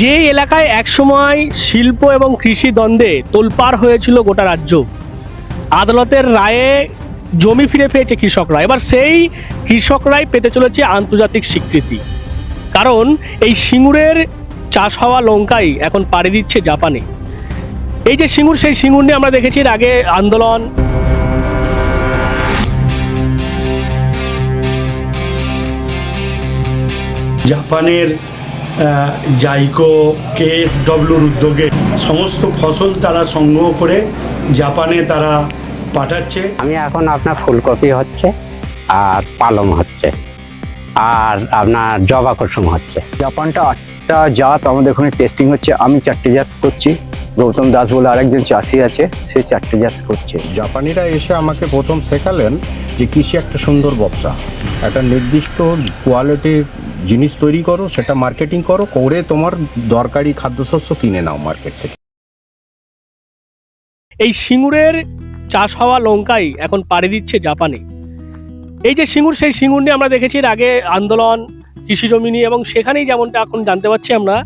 যে এলাকায় একসময় শিল্প এবং কৃষি দ্বন্দ্বে তোলপাড় হয়েছিল গোটা রাজ্য, আদালতের রায়ে জমি ফিরে পেয়েছে কৃষকরা। এবার সেই কৃষকরাই পেতে চলেছে আন্তর্জাতিক স্বীকৃতি। কারণ এই সিঙ্গুরের চাষ হওয়া লঙ্কাই এখন পাড়ি দিচ্ছে জাপানে। এই যে সিঙ্গুর, সেই সিঙ্গুর নিয়ে আমরা দেখেছি আগে আন্দোলন। জাপানের জাইকো কেএসডব্লিউর উদ্যোগে সমস্ত ফসল তারা সংগ্রহ করে জাপানে তারা পাঠাচ্ছে। আমি এখন আপনার ফুলকপি হচ্ছে আর পালং হচ্ছে আর আপনার জবা কুসুম হচ্ছে। জাপানটা আটটা জাত আমাদের ওখানে টেস্টিং হচ্ছে। আমি চারটে জাত করছি। গৌতম দাস বলে আরেকজন চাষি আছে সে চারটে জাত করছে। জাপানিরা এসে আমাকে প্রথম শেখালেন যে কৃষি একটা সুন্দর ব্যবসা। একটা নির্দিষ্ট কোয়ালিটির জিনিস তৈরি করো, সেটা মার্কেটিং করো, করে তোমার দরকারি খাদ্যশস্য কিনে নাও মার্কেট থেকে। এই সিঙ্গুরের চাষ হওয়া লঙ্কাই এখন পাড়ি দিচ্ছে জাপানে। এই যে সিঙ্গুর, সেই সিঙ্গুর নিয়ে আমরা দেখেছি এর আগে আন্দোলন, কৃষি জমি নিয়ে এবং সেখানেই যেমনটা এখন জানতে পারছি আমরা,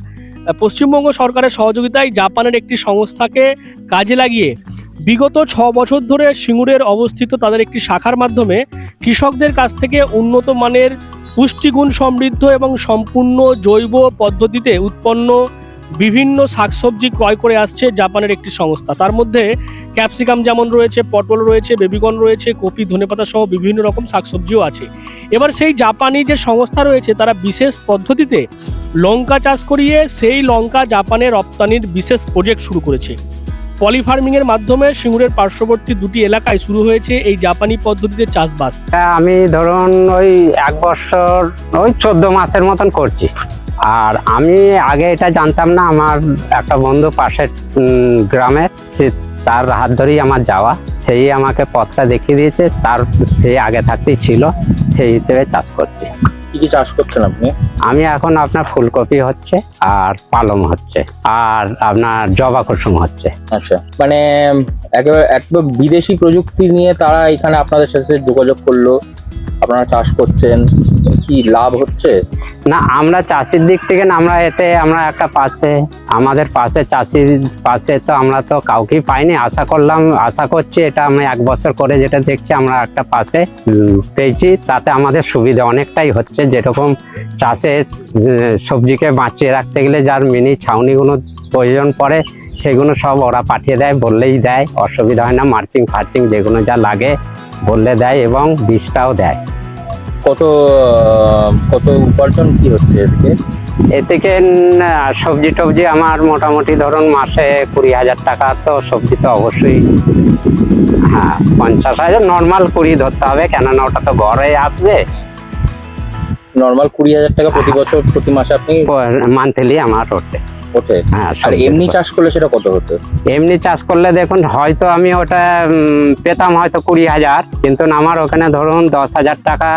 পশ্চিমবঙ্গ সরকারের সহযোগিতায় জাপানের একটি সংস্থাকে কাজে লাগিয়ে বিগত ছ বছর ধরে সিঙ্গুরের অবস্থিত তাদের একটি শাখার মাধ্যমে কৃষকদের কাছ থেকে উন্নত মানের পুষ্টিগুণ সমৃদ্ধ এবং সম্পূর্ণ জৈব পদ্ধতিতে উৎপন্ন বিভিন্ন শাকসবজি ক্রয় করে আসছে জাপানের একটি সংস্থা। তার মধ্যে ক্যাপসিকাম যেমন রয়েছে, পটল রয়েছে, বেবিকর্ন রয়েছে, কপি ধনেপাতা সহ বিভিন্ন রকম শাকসবজিও আছে। এবার সেই জাপানি যে সংস্থা রয়েছে, তারা বিশেষ পদ্ধতিতে লঙ্কা চাষ করিয়ে সেই লঙ্কা জাপানে রপ্তানির বিশেষ প্রজেক্ট শুরু করেছে। পলি ফার্মিংয়ের মাধ্যমে সিঙ্গুরের পার্শ্ববর্তী দুটি এলাকায় শুরু হয়েছে এই জাপানি পদ্ধতিতে চাষবাস। তা আমি ধরুন ওই এক বছর, ওই চোদ্দ মাসের মতন করছি। আর আমি আগে এটা জানতাম না, আমার একটা বন্ধু পাশের গ্রামে, সে তার হাত ধরেই আমার যাওয়া। সেই আমাকে পথটা দেখিয়ে দিয়েছে, তার সে আগে থাকতেই ছিল, সেই হিসেবে চাষ করছি। কি কি চাষ করছেন আপনি? আমি এখন আপনার ফুলকপি হচ্ছে আর পালং হচ্ছে আর আপনার জবা কুসুম হচ্ছে। আচ্ছা মানে একেবারে একদম বিদেশি প্রযুক্তি নিয়ে তারা এখানে আপনাদের সাথে যোগাযোগ করল আপনারা চাষ করছেন। কি লাভ হচ্ছে? না, আমরা চাষির দিক থেকে না, আমরা এতে, আমরা একটা পাশে, আমাদের পাশে চাষির পাশে তো আমরা তো কাউকেই পাইনি। আশা করলাম, আশা করছি এটা আমি এক বছর করে যেটা দেখছি, আমরা একটা পাশে পেয়েছি। তাতে আমাদের সুবিধা অনেকটাই হচ্ছে। যেরকম চাষে সবজিকে বাঁচিয়ে রাখতে গেলে যার মিনি ছাউনিগুলো প্রয়োজন পড়ে, সেগুলো সব ওরা পাঠিয়ে দেয়, বললেই দেয়। অসুবিধা হয় না, মার্চিং, ফার্চিং যেগুলো যা লাগে, বললে দেয় এবং বীজটাও দেয়। কত কত উপার্জন কি হচ্ছে এদিকে? এ থেকে সবজি টবজি আমার মোটামুটি ধরুন মাসে কুড়ি হাজার টাকা তো সবজি তো অবশ্যই। হ্যাঁ পঞ্চাশ হাজার নর্মাল কুড়ি ধরতে হবে কেননা ওটা তো ঘরে আসবে। নর্মাল কুড়ি হাজার টাকা প্রতি বছর প্রতি মাসে আপনি মান্থলি আমার ওঠে। ওঠে হ্যাঁ আর এমনি চাষ করলে সেটা কত হতো? এমনি চাষ করলে দেখুন হয়তো আমি ওটা পেতাম হয়তো কুড়ি হাজার কিন্তু আমার ওখানে ধরুন দশ হাজার টাকা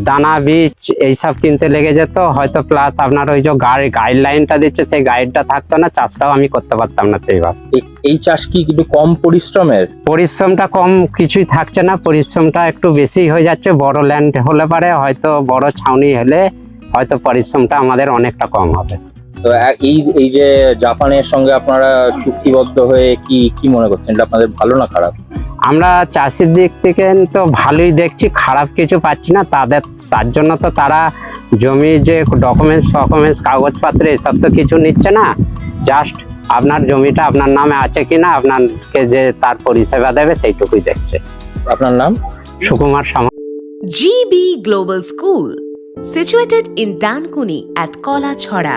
দানা বীজ এইসব কিনতে লেগে যেত। হয়তো প্লাস আপনার ওই যে গাড়ি গাইডলাইনটা দিচ্ছে সেই গাইডটা থাকতো না চাষটাও আমি করতে পারতাম না সেইভাবে। এই- চাষ কি একটু কম পরিশ্রমের? পরিশ্রমটা কম কিছুই থাকছে না পরিশ্রমটা একটু বেশি হয়ে যাচ্ছে বড় ল্যান্ড হলে পারে হয়তো বড় ছাউনি হলে হয়তো পরিশ্রমটা আমাদের অনেকটা কম হবে। তো এই এই যে জাপানের সঙ্গে আপনারা চুক্তিবদ্ধ হয়ে কি কি মনে করছেন? এটা আপনাদের ভালো না খারাপ? আমরা চাষির দিক থেকে তো ভালোই দেখছি খারাপ কিছু পাচ্ছি না। তাদের তার জন্য তো তারা জমি যে ডকুমেন্টস ফকুমেন্টস কাগজপত্র এসব তো কিছু নিচ্ছে না। জাস্ট আপনার জমিটা আপনার নামে আছে কিনা আপনাকে যে তার পরিষেবা দেবে সেইটুকুই দেখছে। আপনার নাম? Sukumar Sama GB global school situated in Dankuni at Kola ছড়া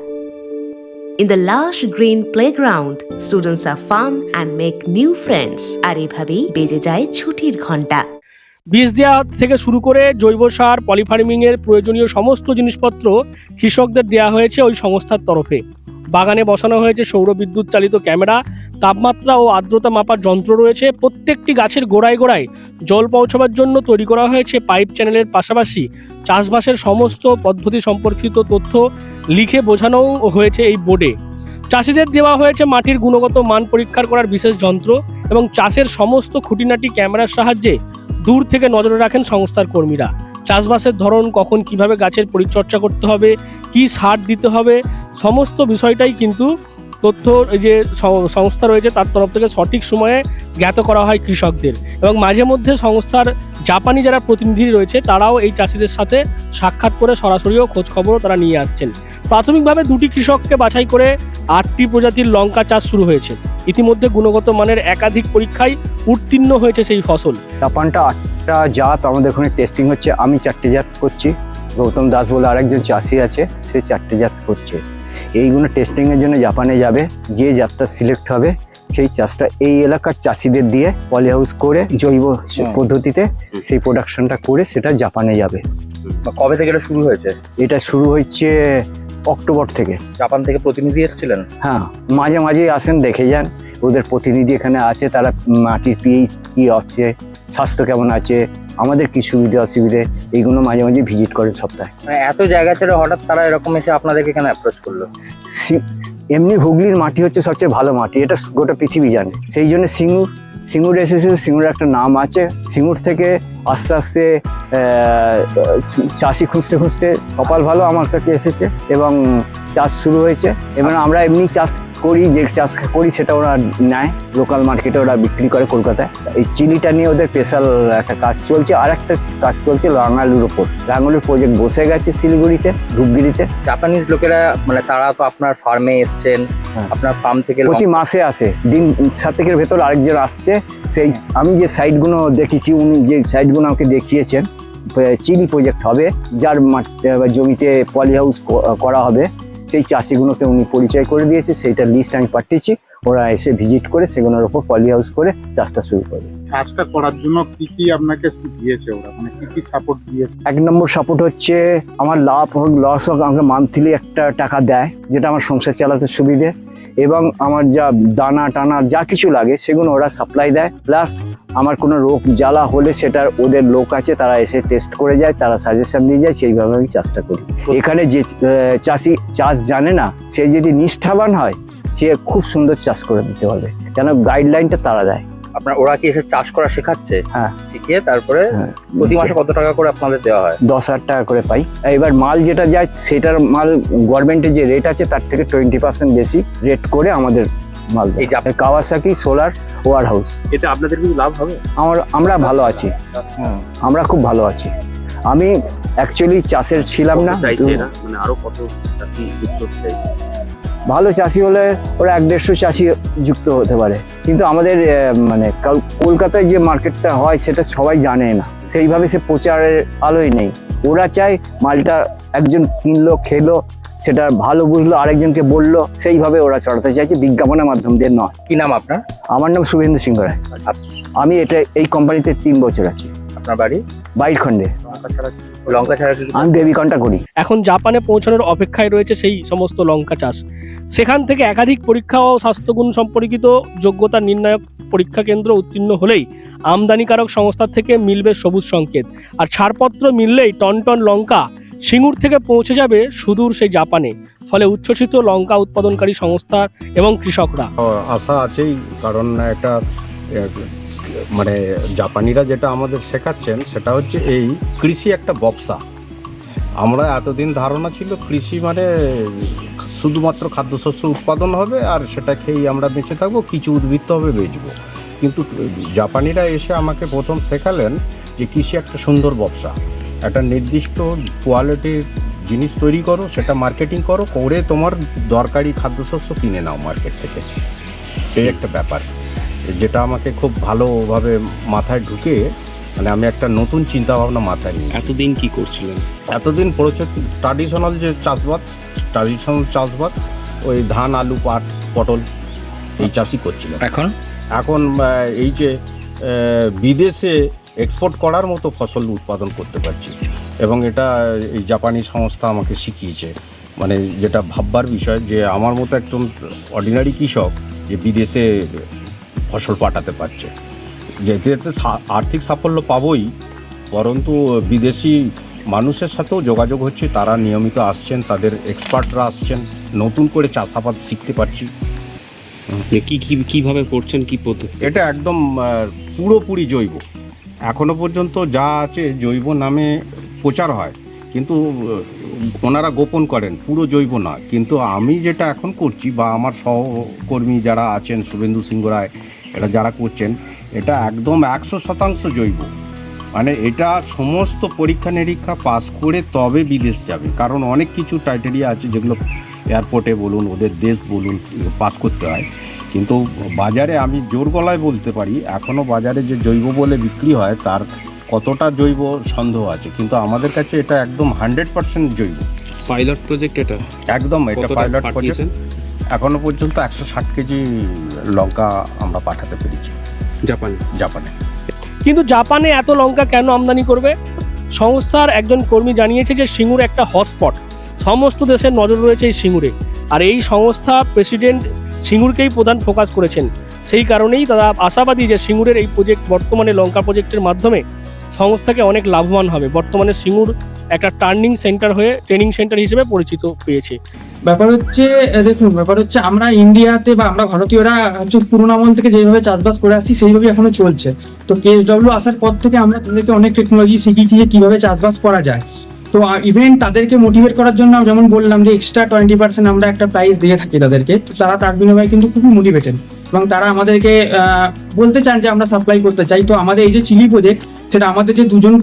In the lush green playground, students are fun and make new friends. আর এভাবেই বেজে যায় ছুটির ঘণ্টা বীজ দেওয়া থেকে শুরু করে জৈব সার পলিফার্মিং এর প্রয়োজনীয় সমস্ত জিনিসপত্র কৃষকদের দেওয়া হয়েছে ওই সংস্থার তরফে বাগানে বসানো হয়েছে সৌর বিদ্যুৎ চালিত ক্যামেরা, তাপমাত্রা ও আর্দ্রতা মাপার যন্ত্র রয়েছে। প্রত্যেকটি গাছের গোড়ায় গোড়ায় জল পৌঁছাবার জন্য তৈরি করা হয়েছে পাইপ চ্যানেলের পাশাপাশি। চাষবাসের সমস্ত পদ্ধতি সম্পর্কিত তথ্য লিখে বোঝানোও হয়েছে এই বোর্ডে। চাষিদের দেওয়া হয়েছে মাটির গুণগত মান পরীক্ষার করার বিশেষ যন্ত্র এবং চাষের সমস্ত খুঁটিনাটি ক্যামেরার সাহায্যে দূর থেকে নজরে রাখেন সংস্থার কর্মীরা। চাষবাসের ধরন, কখন কীভাবে গাছের পরিচর্যা করতে হবে, কি সার দিতে হবে, সমস্ত বিষয়টাই কিন্তু তথ্য যে সংস্থা রয়েছে তার তরফ থেকে সঠিক সময়ে জ্ঞাত করা হয় কৃষকদের। এবং মাঝে মধ্যে সংস্থার জাপানি যারা প্রতিনিধি রয়েছে তারাও এই চাষিদের সাথে সাক্ষাৎ করে সরাসরিও খোঁজখবরও তারা নিয়ে আসছেন। প্রাথমিকভাবে দুটি কৃষককে বাছাই করে আটটি প্রজাতির লঙ্কা চাষ শুরু হয়েছে। ইতিমধ্যে গুণগত মানের একাধিক পরীক্ষায় উত্তীর্ণ হয়েছে সেই ফসল। জাপানটা আটটা জাত আমাদের ওখানে টেস্টিং হচ্ছে। আমি চারটে জাত করছি। গৌতম দাস বলে আরেকজন চাষি আছে সে চারটে জাত করছে। এইগুলো টেস্টিংয়ের জন্য জাপানে যাবে। যে জাতটা সিলেক্ট হবে সেই চাষটা এই এলাকার চাষিদের দিয়ে পলি হাউস করে জৈব পদ্ধতিতে সেই প্রোডাকশনটা করে সেটা জাপানে যাবে। কবে থেকে এটা শুরু হয়েছে? এটা শুরু হচ্ছে অক্টোবর থেকে। জাপান থেকে প্রতিনিধি এসেছিলেন? হ্যাঁ মাঝে মাঝেই আসেন দেখে যান। ওদের প্রতিনিধি এখানে আছে তারা মাটির পিএইচ কি আছে স্বাস্থ্য কেমন আছে আমাদের কি সুবিধে অসুবিধে এইগুলো মাঝে মাঝে ভিজিট করেন সপ্তাহে। মানে এত জায়গা ছেড়ে হঠাৎ তারা এরকম এসে আপনাদেরকে এখানে অ্যাপ্রোচ করল? এমনি হুগলির মাটি হচ্ছে সবচেয়ে ভালো মাটি এটা গোটা পৃথিবী জানে। সেই জন্য সিঙ্গুর সিঙ্গুর এসেছে, সিঙ্গুর একটা নাম আছে। সিঙ্গুর থেকে আস্তে আস্তে চাষি খুঁজতে খুঁজতে কপাল ভালো আমার কাছে এসেছে এবং চাষ শুরু হয়েছে। এবার আমরা এমনি চাষ করি যে চাষ করি সেটা ওরা নেয়। লোকাল মার্কেটে ওরা বিক্রি করে কলকাতায়। এই চিনিটা নিয়ে ওদের স্পেশাল একটা কাজ চলছে। আর একটা কাজ চলছে রাঙালুর ওপর। রাঙালুর প্রজেক্ট বসে গেছে শিলিগুড়িতে ধূপগিরিতে। জাপানিজ লোকেরা মানে তারা তো আপনার ফার্মে এসছেন হ্যাঁ। আপনার ফার্ম থেকে প্রতি মাসে আসে। দিন সাতেকের ভেতর আরেকজন আসছে। সেই আমি যে সাইটগুলো দেখেছি উনি যে সাইটগুলো আমাকে দেখিয়েছেন চিনি চিলি প্রজেক্ট হবে। যার মাঠ- জমিতে পলি হাউস করা হবে। সেই চাষিগুলোকে উনি পরিচয় করে দিয়েছে সেইটা লিস্ট আমি পাঠিয়েছি। ওরা এসে ভিজিট করে সেগুলোর ওপর পলি হাউস করে চাষটা শুরু করবে কাজটা করার জন্য কি কি আপনাকে দিয়েছে ওরা? মানে কি কি সাপোর্ট দিয়েছে? এক নম্বর সাপোর্ট হচ্ছে আমার লাভ হোক লস হোক আমাকে মান্থলি একটা টাকা দেয় যেটা আমার সংসার চালাতে সুবিধে। এবং আমার যা দানা টানা যা কিছু লাগে সেগুলো ওরা সাপ্লাই দেয়। প্লাস আমার কোনো রোগ জ্বালা হলে সেটার ওদের লোক আছে তারা এসে টেস্ট করে যায় তারা সাজেশন দিয়ে যায় সেইভাবে আমি চাষটা করি। এখানে যে চাষি চাষ জানে না সে যদি নিষ্ঠাবান হয় সে খুব সুন্দর চাষ করে দিতে হবে কেন গাইডলাইনটা তারা দেয়। আপনার ওরা কি এসে চাষ করা শেখাচ্ছে? হ্যাঁ। শিখিয়ে তারপরে হ্যাঁ। প্রতি মাসে কত টাকা করে আপনাদের দেওয়া হয়? দশ হাজার টাকা করে পাই। এবার মাল যেটা যায় সেটার মাল গভর্নমেন্টের যে রেট আছে তার থেকে টোয়েন্টি পার্সেন্ট বেশি রেট করে আমাদের মাল এই দেয় কাওয়াসাকি সোলার ওয়ার হাউস এতে আপনাদের কিছু লাভ হবে? আমার আমরা ভালো আছি। আমরা খুব ভালো আছি। আমি অ্যাকচুয়ালি চাষের ছিলাম না। মানে আরও কত চাষি ভালো চাষি হলে ওরা এক দেড়শো চাষি যুক্ত হতে পারে। কিন্তু আমাদের মানে কলকাতায় যে মার্কেটটা হয় সেটা সবাই জানে না। সেইভাবে সে প্রচারের আলোই নেই। ওরা চায় মালটা একজন কিনলো খেলো সেটা ভালো বুঝলো আরেকজনকে বলল সেইভাবে ওরা চড়াতে চাইছে বিজ্ঞাপনের মাধ্যম দিয়ে নয়। কি নাম আপনার? আমার নাম শুভেন্দু সিংহ রায় আমি এটা এই কোম্পানিতে তিন বছর আছি। আপনার বাড়ি? বাইরখণ্ডে। লঙ্কা ছাড়া কি- আমি বেবিকনটা করি এখন জাপানে পৌঁছানোর অপেক্ষায় রয়েছে সেই সমস্ত লঙ্কা চাষ। সেখান থেকে একাধিক পরীক্ষা ও স্বাস্থ্যগুণ সম্পর্কিত যোগ্যতা নির্ণায়ক পরীক্ষা কেন্দ্র উত্তীর্ণ হলেই আমদানিকারক সংস্থা থেকে মিলবে সবুজ সংকেত। আর ছাড়পত্র মিললেই টন টন লঙ্কা সিঙ্গুর থেকে পৌঁছে যাবে সুদূর সেই জাপানে। ফলে উচ্ছ্বসিত লঙ্কা উৎপাদনকারী সংস্থা এবং কৃষকরা। আশা আছেই কারণ একটা মানে জাপানিরা যেটা আমাদের শেখাচ্ছেন, সেটা হচ্ছে এই কৃষি একটা ব্যবসা। আমরা এতদিন ধারণা ছিল কৃষি মানে শুধুমাত্র খাদ্যশস্য উৎপাদন হবে আর সেটা খেয়েই আমরা বেঁচে থাকব, কিছু উদ্বৃত্ত হবে বেচবো। কিন্তু জাপানিরা এসে আমাকে প্রথম শেখালেন যে কৃষি একটা সুন্দর ব্যবসা। একটা নির্দিষ্ট কোয়ালিটির জিনিস তৈরি করো, সেটা মার্কেটিং করো, করে তোমার দরকারি খাদ্যশস্য কিনে নাও মার্কেট থেকে। এই একটা ব্যাপার। যেটা আমাকে খুব ভালোভাবে মাথায় ঢুকে মানে আমি একটা নতুন চিন্তা ভাবনা মাথায় নিই এতদিন কি করছিলেন? এতদিন প্রচুর ট্রাডিশনাল যে চাষবাস ট্রাডিশনাল চাষবাস ওই ধান আলু পাট পটল এই চাষই করছিলাম। এখন? এখন এই যে বিদেশে এক্সপোর্ট করার মতো ফসল উৎপাদন করতে পারছি। এবং এটা এই জাপানি সংস্থা আমাকে শিখিয়েছে। মানে যেটা ভাববার বিষয় যে আমার মতো একজন অর্ডিনারি কৃষক যে বিদেশে ফসল পাঠাতে পারছে। যেতে যেতে সা- আর্থিক সাফল্য পাবই পরন্তু বিদেশি মানুষের সাথেও যোগাযোগ হচ্ছে তারা নিয়মিত আসছেন তাদের এক্সপার্টরা আসছেন নতুন করে চাষাবাদ শিখতে পারছি। কি কি কীভাবে করছেন কী পদ্ধতি এটা একদম পুরোপুরি জৈব। এখনও পর্যন্ত যা আছে জৈব নামে প্রচার হয় কিন্তু ওনারা গোপন করেন পুরো জৈব না। কিন্তু আমি যেটা এখন করছি বা আমার সহকর্মী যারা আছেন শুভেন্দু সিংহ রায় এটা যারা করছেন এটা একদম একশো শতাংশ জৈব। মানে এটা সমস্ত পরীক্ষা নিরীক্ষা পাস করে তবে বিদেশ যাবে। কারণ অনেক কিছু ক্রাইটেরিয়া আছে যেগুলো এয়ারপোর্টে বলুন ওদের দেশ বলুন পাস করতে হয়। কিন্তু বাজারে আমি জোর গলায় বলতে পারি এখনও বাজারে যে জৈব বলে বিক্রি হয় তার কতটা জৈব সন্দেহ আছে। কিন্তু আমাদের কাছে এটা একদম হান্ড্রেড পার্সেন্ট জৈব। পাইলট প্রজেক্ট এটা? একদম এটা পাইলট প্রজেক্ট এখনও পর্যন্ত একশো ষাট কেজি লঙ্কা আমরা পাঠাতে পেরেছি। জাপানে? জাপানে। কিন্তু জাপানে এত লঙ্কা কেন আমদানি করবে? সংস্থার একজন কর্মী জানিয়েছে যে সিঙ্গুর একটা হটস্পট। সমস্ত দেশের নজর রয়েছে এই সিঙ্গুরে। আর এই সংস্থা প্রেসিডেন্ট সিঙ্গুরকেই প্রধান ফোকাস করেছেন। সেই কারণেই তারা আশাবাদী যে সিঙ্গুরের এই প্রজেক্ট বর্তমানে লঙ্কা প্রজেক্টের মাধ্যমে সংস্থাকে অনেক লাভবান হবে। বর্তমানে সিঙ্গুর একটা টার্নিং সেন্টার হয়ে ট্রেনিং সেন্টার হিসেবে পরিচিত পেয়েছে। ব্যাপার হচ্ছে দেখুন, ব্যাপার হচ্ছে আমরা ইন্ডিয়াতে বা আমরা ভারতীয়রা হচ্ছে পুরোনো আমল থেকে যেভাবে চাষবাস করে আসছি সেইভাবে এখনও চলছে। তো কেএসডব্লিউ আসার পর থেকে আমরা তাদেরকে অনেক টেকনোলজি শিখিয়েছি যে কীভাবে চাষবাস করা যায়। তো ইভেন তাদেরকে মোটিভেট করার জন্য যেমন বললাম যে এক্সট্রা টোয়েন্টি পার্সেন্ট আমরা একটা প্রাইস দিয়ে থাকি তাদেরকে, তো তারা তার বিনিময়ে কিন্তু খুবই মোটিভেটেড এবং তারা আমাদেরকে বলতে চান যে আমরা সাপ্লাই করতে চাই। তো আমাদের এই যে চিলি প্রজেক্ট সেটা আমাদের যে দুজন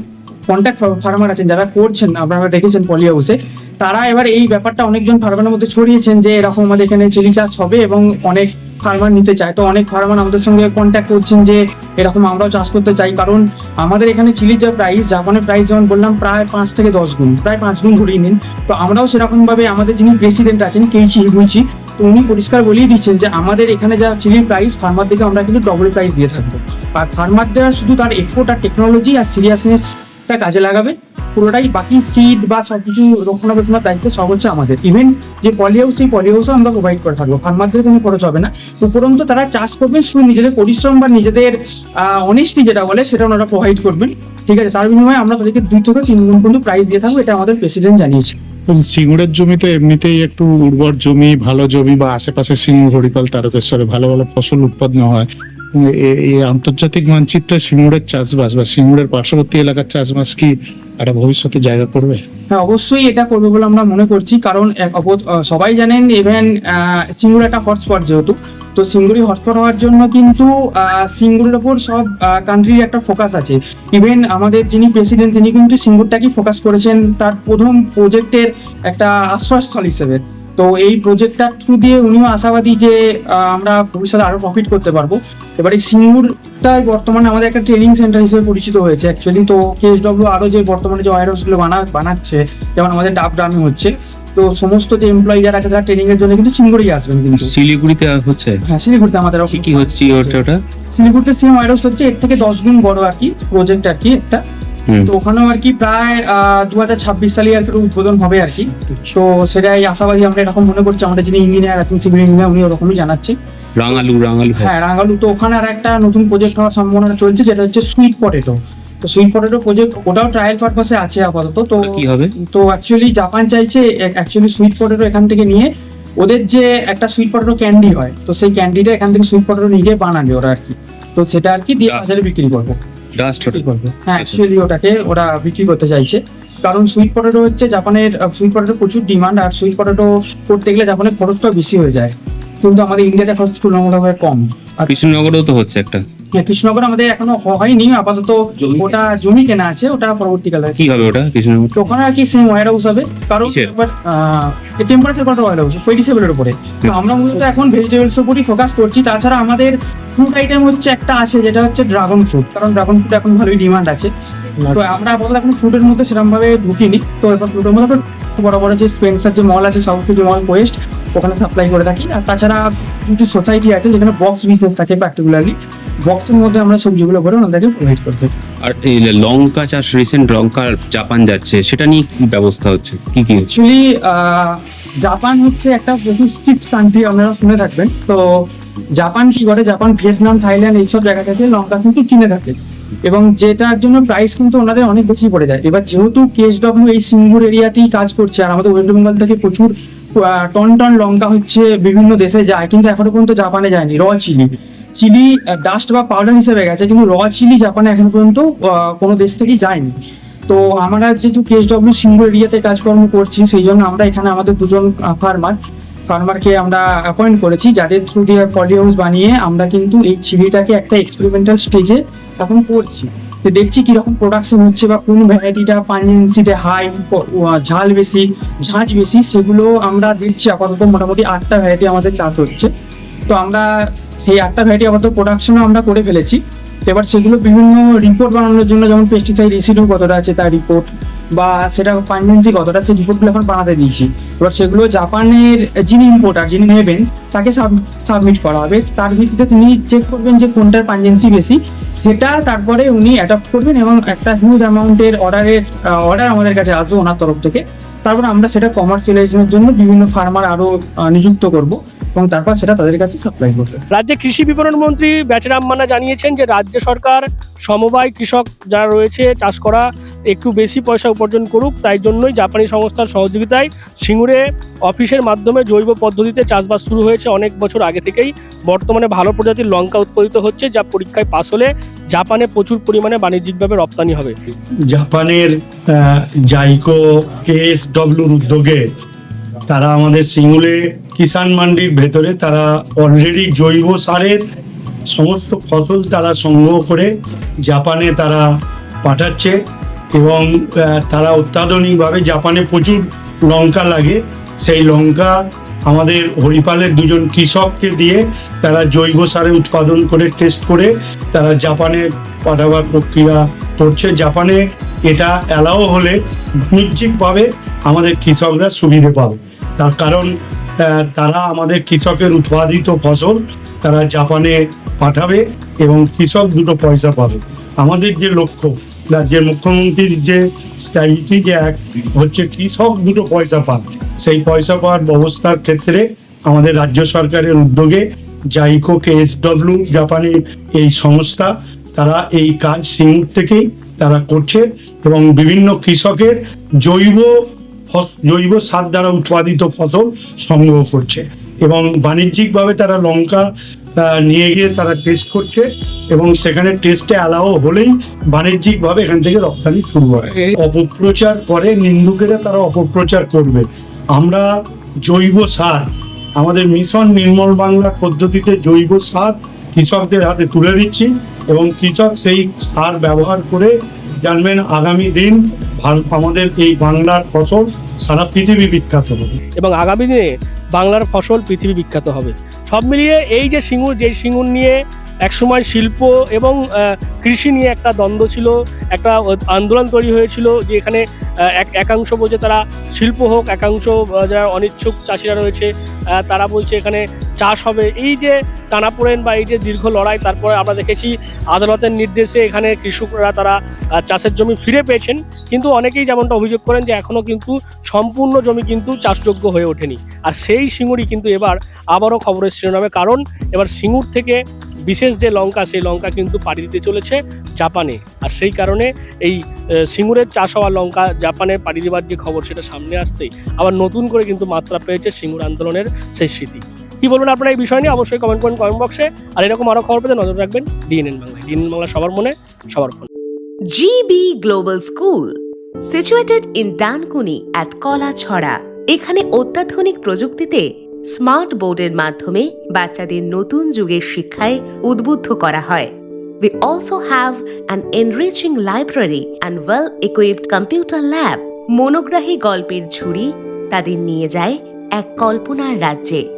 কন্ট্যাক্ট ফার্মার আছেন, যারা করছেন, আপনারা দেখেছেন পলি হাউসে তারা এবার এই ব্যাপারটা অনেকজন ফার্মারের মধ্যে ছড়িয়েছেন যে এরকম আমাদের এখানে চিলি চাষ হবে এবং অনেক ফার্মার নিতে চায়। তো অনেক ফার্মার আমাদের সঙ্গে কন্ট্যাক্ট করছেন যে এরকম আমরাও চাষ করতে চাই। কারণ আমাদের এখানে চিলির যা প্রাইস জাপানের প্রাইস যেমন বললাম, প্রায় পাঁচ থেকে দশ গুণ, প্রায় পাঁচ গুণ ধরিয়ে নিন। তো আমরাও সেরকমভাবে আমাদের যিনি প্রেসিডেন্ট আছেন, কেইচি হিগুইচি, তো উনি পরিষ্কার বলেই দিচ্ছেন যে আমাদের এখানে যা চিলির প্রাইস ফার্মার দিকে আমরা কিন্তু ডবল প্রাইস দিয়ে থাকব। আর ফার্মাররা শুধু তার এফোর্ট আর টেকনোলজি আর সিরিয়াসনেসটা কাজে লাগাবে, পুরোটাই বাকি সিড বা সবকিছু রক্ষণাবেক্ষণের দায়িত্ব সব হচ্ছে আমাদের। ইভেন যে পলি হাউস সেই পলি হাউসও আমরা প্রোভাইড করে থাকব। ফার্মারদের কোনো খরচ হবে না। উপরন্তু তারা চাষ করবেন শুধু নিজেদের পরিশ্রম বা নিজেদের অনেস্টি যেটা বলে, সেটা ওনারা প্রোভাইড করবেন। ঠিক আছে, তার বিনিময়ে আমরা তাদেরকে দুই থেকে তিন গুণ পর্যন্ত প্রাইস দিয়ে থাকব, এটা আমাদের প্রেসিডেন্ট জানিয়েছে। সিঙ্গুরের জমি তো এমনিতেই একটু উর্বর জমি, ভালো জমি বা আশেপাশে সিঙ্গুর, হরিপাল, তারকেশ্বরে ভালো ভালো ফসল উৎপন্ন হয়। এই আন্তর্জাতিক মানচিত্রে সিঙ্গুরের চাষবাস বা সিঙ্গুরের পার্শ্ববর্তী এলাকার চাষবাস কি একটা ভবিষ্যতে জায়গা করবে? হ্যাঁ অবশ্যই এটা করবে বলে আমরা মনে করছি, কারণ সবাই জানেন ইভেন সিঙ্গুর একটা হটস্পট যেহেতু, তো সিঙ্গুরি হটস্পট হওয়ার জন্য কিন্তু সিঙ্গুরের ওপর সব কান্ট্রির একটা ফোকাস আছে। ইভেন আমাদের যিনি প্রেসিডেন্ট তিনি কিন্তু সিঙ্গুরটাকেই ফোকাস করেছেন তার প্রথম প্রজেক্টের একটা আশ্রয়স্থল হিসেবে। তো এই প্রজেক্টটার থ্রু দিয়ে উনিও আশাবাদী যে আমরা ভবিষ্যতে আরও প্রফিট করতে পারব। এবার এই সিঙ্গুরটাই বর্তমানে আমাদের একটা ট্রেনিং সেন্টার হিসেবে পরিচিত হয়েছে অ্যাকচুয়ালি তো কেএসডব্লিউ আরও যে বর্তমানে যে ওয়ারগুলো বানা বানাচ্ছে যেমন আমাদের ডাব ড্রামে হচ্ছে। তো সমস্ত যে এমপ্লয়ি যারা আছে তারা ট্রেনিং এর জন্য কিন্তু সিঙ্গুরেই আসবেন কিন্তু। শিলিগুড়িতে হচ্ছে? হ্যাঁ শিলিগুড়িতে আমাদের কি কি হচ্ছে ওটা ওটা? শিলিগুড়িতে সেম ওয়ারহাউস হচ্ছে এর থেকে দশ গুণ বড় আর কি প্রজেক্ট আর কি একটা। তো ওখানেও আর কি প্রায় দু হাজার ছাব্বিশ সালে আর কি উদ্বোধন হবে আর কি। তো সেটাই আশাবাদী আমরা এরকম মনে করছি আমাদের যিনি ইঞ্জিনিয়ার আছেন সিভিল ইঞ্জিনিয়ার উনি ওরকমই জানাচ্ছেন রাঙালু রাঙালু হ্যাঁ। হ্যাঁ রাঙ্গালু তো ওখানে আর একটা নতুন প্রজেক্ট হওয়ার সম্ভাবনা চলছে যেটা হচ্ছে সুইট পটেটো তো সুইট পটেটো প্রজেক্ট ওটাও ট্রায়াল পারপাসে আছে আপাতত। তো কি হবে? তো অ্যাকচুয়ালি জাপান চাইছে অ্যাকচুয়ালি সুইট পটেটো এখান থেকে নিয়ে ওদের যে একটা সুইট পটেটো ক্যান্ডি হয় তো সেই ক্যান্ডিটা এখান থেকে সুইট পটেটো নিয়ে গিয়ে বানাবে ওরা আর কি। তো সেটা আর কি দিয়ে. বাজারে বিক্রি করব। ডাস্ট করবে হ্যাঁ অ্যাকচুয়ালি ওটাকে ওরা বিক্রি করতে চাইছে। কারণ সুইট পটেটো হচ্ছে জাপানের সুইট পটেটো প্রচুর ডিমান্ড আর সুইট পটেটো করতে গেলে জাপানের খরচটাও বেশি হয়ে যায়। কিন্তু আমাদের ইন্ডিয়াতে খরচ তুলনামূলকভাবে কম। আর কৃষ্ণনগরেও তো হচ্ছে একটা। হ্যাঁ, কৃষ্ণনগর আমাদের এখনও হয়নি আপাতত ওটা জমি কেনা আছে ওটা পরবর্তীকালে। কি হবে ওটা কৃষ্ণনগর? ওখানে আর কি সেম ওয়ার হাউস হবে। কারণ এবার টেম্পারেচার কত ওয়ার হাউস উপরে। তো আমরা মূলত এখন ভেজিটেবলস উপরই ফোকাস করছি। তাছাড়া আমাদের ফ্রুট আইটেম হচ্ছে একটা আছে যেটা হচ্ছে ড্রাগন ফ্রুট কারণ ড্রাগন ফ্রুট এখন ভালোই ডিমান্ড আছে। তো আমরা আপাতত এখন ফ্রুটের মধ্যে সেরকম ভাবে ঢুকিনি। তো এবার ফ্রুটের মধ্যে বড় বড় যে স্পেন্সার যে মল আছে সাউথ যে মল ওয়েস্ট ওখানে সাপ্লাই করে থাকি। আর তাছাড়া কিছু সোসাইটি আছে যেখানে বক্স বিজনেস থাকে পার্টিকুলারলি বক্সের মধ্যে আমরা সবজিগুলো করে ওনাদেরকে প্রোভাইড করতে আর এই লঙ্কা চাষ রিসেন্ট লঙ্কা জাপান যাচ্ছে সেটা নিয়ে কি ব্যবস্থা হচ্ছে? কি কি অ্যাকচুয়ালি জাপান হচ্ছে একটা প্রচুর স্ট্রিক্ট কান্ট্রি আপনারা শুনে থাকবেন। তো জাপান কি করে? জাপান ভিয়েতনাম থাইল্যান্ড এইসব জায়গা থেকে লঙ্কা কিন্তু কিনে থাকে। এবং যেটার জন্য প্রাইস কিন্তু ওনাদের অনেক বেশি পড়ে যায়। এবার যেহেতু কেএসডব্লিউ এই সিঙ্গুর এরিয়াতেই কাজ করছে আর আমাদের ওয়েস্ট বেঙ্গল থেকে প্রচুর টন টন লঙ্কা হচ্ছে বিভিন্ন দেশে যায়, কিন্তু এখনও পর্যন্ত জাপানে যায়নি র চিলি চিলি ডাস্ট বা পাউডার হিসেবে গেছে, কিন্তু র চিলি জাপানে এখনও পর্যন্ত কোনো দেশ থেকেই যায়নি। তো আমরা যেহেতু কেএসডব্লিউ সিঙ্গুর এরিয়াতে কাজকর্ম করছি, সেই জন্য আমরা এখানে আমাদের দুজন ফার্মার ফার্মারকে আমরা অ্যাপয়েন্ট করেছি, যাদের থ্রু দিয়ে পলি হাউস বানিয়ে আমরা কিন্তু এই চিলিটাকে একটা এক্সপেরিমেন্টাল স্টেজে এখন করছি। তো দেখছি কীরকম প্রোডাকশন হচ্ছে বা কোন ভ্যারাইটিটা পানিতে হাই ঝাল বেশি ঝাঁঝ বেশি, সেগুলো আমরা দিচ্ছি আপাতত মোটামুটি আটটা ভ্যারাইটি আমাদের চাষ হচ্ছে। তো আমরা সেই আটটা ভ্যারাইটি আপাতত প্রোডাকশনও আমরা করে ফেলেছি। এবার সেগুলো বিভিন্ন রিপোর্ট বানানোর জন্য যেমন পেস্টিসাইড রেসিডিউ কতটা আছে তার রিপোর্ট বা সেটা পাইমেন্সি কতটা সেই রিপোর্টগুলো এখন বানাতে দিয়েছি। এবার সেগুলো জাপানের যিনি ইম্পোর্টার যিনি নেবেন, তাকে সাবমিট করা হবে। তার ভিত্তিতে তিনি চেক করবেন যে কোনটার পাঞ্জেন্সি বেশি। সেটা তারপরে উনি অ্যাডপ্ট করবেন এবং একটা হিউজ অ্যামাউন্টের অর্ডারের অর্ডার আমাদের কাছে আসবে ওনার তরফ থেকে। তারপর আমরা সেটা কমার্শিয়ালাইজেশনের জন্য বিভিন্ন ফার্মার আরও নিযুক্ত করব। এবং তারপর সেটা তাদের কাছে সাপ্লাই করবে। রাজ্যে কৃষি বিপণন মন্ত্রী ব্যাচরাম মান্না জানিয়েছেন যে রাজ্য সরকার সমবায় কৃষক যারা রয়েছে চাষ করা একটু বেশি পয়সা উপার্জন করুক তাই জন্যই জাপানি সংস্থার সহযোগিতায় সিঙ্গুরে অফিসের মাধ্যমে জৈব পদ্ধতিতে চাষবাস শুরু হয়েছে অনেক বছর আগে থেকেই। বর্তমানে ভালো প্রজাতির লঙ্কা উৎপাদিত হচ্ছে যা পরীক্ষায় পাশ হলে জাপানে প্রচুর পরিমাণে বাণিজ্যিকভাবে রপ্তানি হবে। জাপানের জাইকো কেএসডব্লিউর উদ্যোগে তারা আমাদের সিঙ্গুলে কিষাণ মান্ডির ভেতরে তারা অলরেডি জৈব সারের সমস্ত ফসল তারা সংগ্রহ করে জাপানে তারা পাঠাচ্ছে এবং তারা অত্যাধুনিকভাবে জাপানে প্রচুর লঙ্কা লাগে। সেই লঙ্কা আমাদের হরিপালের দুজন কৃষককে দিয়ে তারা জৈব সারে উৎপাদন করে টেস্ট করে তারা জাপানে পাঠাবার প্রক্রিয়া করছে। জাপানে এটা অ্যালাও হলে বাণিজ্যিকভাবে আমাদের কৃষকরা সুবিধে পাবে। তার কারণ তারা আমাদের কৃষকের উৎপাদিত ফসল তারা জাপানে পাঠাবে এবং কৃষক দুটো পয়সা পাবে। আমাদের যে লক্ষ্য রাজ্যের মুখ্যমন্ত্রীর যে স্ট্র্যাটেজি যে এক, হচ্ছে কৃষক দুটো পয়সা পান সেই পয়সা পাওয়ার ব্যবস্থার ক্ষেত্রে আমাদের রাজ্য সরকারের উদ্যোগে জাইকো, কেএসডব্লিউ জাপানি এই সংস্থা, তারা এই কাজ সিঙ্গুর থেকেই তারা করছে এবং বিভিন্ন কৃষকের জৈব জৈব সার দ্বারা উৎপাদিত ফসল সংগ্রহ করছে এবং বাণিজ্যিকভাবে তারা লঙ্কা নিয়ে গিয়ে তারা টেস্ট করছে এবং সেখানে টেস্টে অ্যালাও হলেই বাণিজ্যিকভাবে এখান থেকে রপ্তানি শুরু হয়। অপপ্রচার করে নিন্দুকেরা তারা অপপ্রচার করবে। আমরা জৈব সার আমাদের মিশন নির্মল বাংলা পদ্ধতিতে জৈব সার কৃষকদের হাতে তুলে দিচ্ছি এবং কৃষক সেই সার ব্যবহার করে জানবেন আগামী দিন আমাদের এই বাংলার ফসল সারা পৃথিবী বিখ্যাত হবে। এবং আগামী দিনে বাংলার ফসল পৃথিবী বিখ্যাত হবে। সব মিলিয়ে এই যে সিঙ্গুর, যেই সিঙ্গুর নিয়ে একসময় শিল্প এবং কৃষি নিয়ে একটা দ্বন্দ্ব ছিল, একটা আন্দোলন তৈরি হয়েছিল যে এখানে এক একাংশ বলছে তারা শিল্প হোক, একাংশ যারা অনিচ্ছুক চাষিরা রয়েছে তারা বলছে এখানে চাষ হবে। এই যে টানাপোড়েন বা এই যে দীর্ঘ লড়াই তারপরে আমরা দেখেছি আদালতের নির্দেশে এখানে কৃষকরা তারা চাষের জমি ফিরে পেয়েছেন। কিন্তু অনেকেই যেমনটা অভিযোগ করেন যে এখনও কিন্তু সম্পূর্ণ জমি কিন্তু চাষযোগ্য হয়ে ওঠেনি। আর সেই সিঙ্গুরই কিন্তু এবার আবারও খবরের শিরোনামে। কারণ এবার সিঙ্গুর থেকে বিশেষ যে লঙ্কা সেই লঙ্কা কিন্তু পাড়ি দিতে চলেছে জাপানে। আর সেই কারণে এই আহ, সিঙ্গুরের চাষ হওয়া লঙ্কা জাপানে পাড়ি দেওয়ার যে খবর সেটা সামনে আসতেই আবার নতুন করে কিন্তু মাত্রা পেয়েছে সিঙ্গুর আন্দোলনের সেই স্মৃতি। কি বলবেন আপনারা এই বিষয় নিয়ে? অবশ্যই কমেন্ট করুন কমেন্ট বক্সে আর এরকম আরও খবর পেতে নজর রাখবেন ডিএনএন বাংলায়। ডিএনএন বাংলা সবার মনে সবার ফোনে। GB Global School, situated in Dankuni at Kola Chhora. এখানে অত্যাধুনিক প্রযুক্তিতে স্মার্ট বোর্ডের মাধ্যমে বাচ্চাদের নতুন যুগের শিক্ষায় উদ্বুদ্ধ করা হয়। We also have an enriching library and well-equipped computer lab. মনোগ্রাহী গল্পের ঝুড়ি তাদের নিয়ে যায় এক কল্পনার রাজ্যে।